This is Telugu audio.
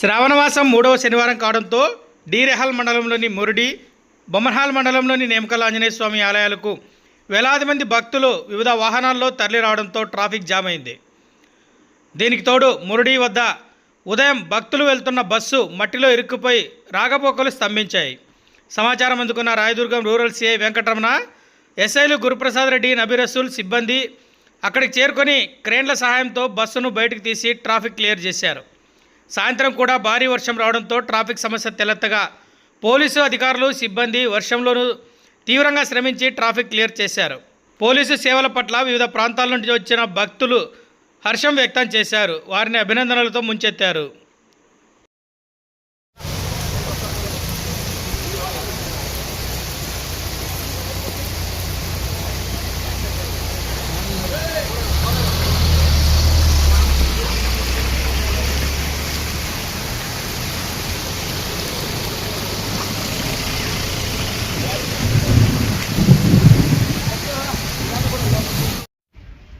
శ్రావణమాసం మూడవ శనివారం కావడంతో డీరెహాల్ మండలంలోని మురుడి బొమ్మర్హాల్ మండలంలోని నేమకల్ ఆంజనేయ స్వామి ఆలయాలకు వేలాది మంది భక్తులు వివిధ వాహనాల్లో తరలి రావడంతో ట్రాఫిక్ జామ్ అయింది. దీనికి తోడు మురుడి వద్ద ఉదయం భక్తులు వెళ్తున్న బస్సు మట్టిలో ఇరుక్కుపోయి రాగపోకలు స్తంభించాయి. సమాచారం అందుకున్న రాయదుర్గం రూరల్ సిఐ వెంకటరమణ ఎస్ఐలు గురుప్రసాద్ రెడ్డి నబీరసూల్ సిబ్బంది అక్కడికి చేరుకొని క్రేన్ల సహాయంతో బస్సును బయటకు తీసి ట్రాఫిక్ క్లియర్ చేశారు. సాయంత్రం కూడా భారీ వర్షం రావడంతో ట్రాఫిక్ సమస్య తెలెత్తగా పోలీసు అధికారులు సిబ్బంది వర్షంలోనూ తీవ్రంగా శ్రమించి ట్రాఫిక్ క్లియర్ చేశారు. పోలీసు సేవల పట్ల వివిధ ప్రాంతాల నుండి వచ్చిన భక్తులు హర్షం వ్యక్తం చేశారు. వారిని అభినందనలతో ముంచెత్తారు.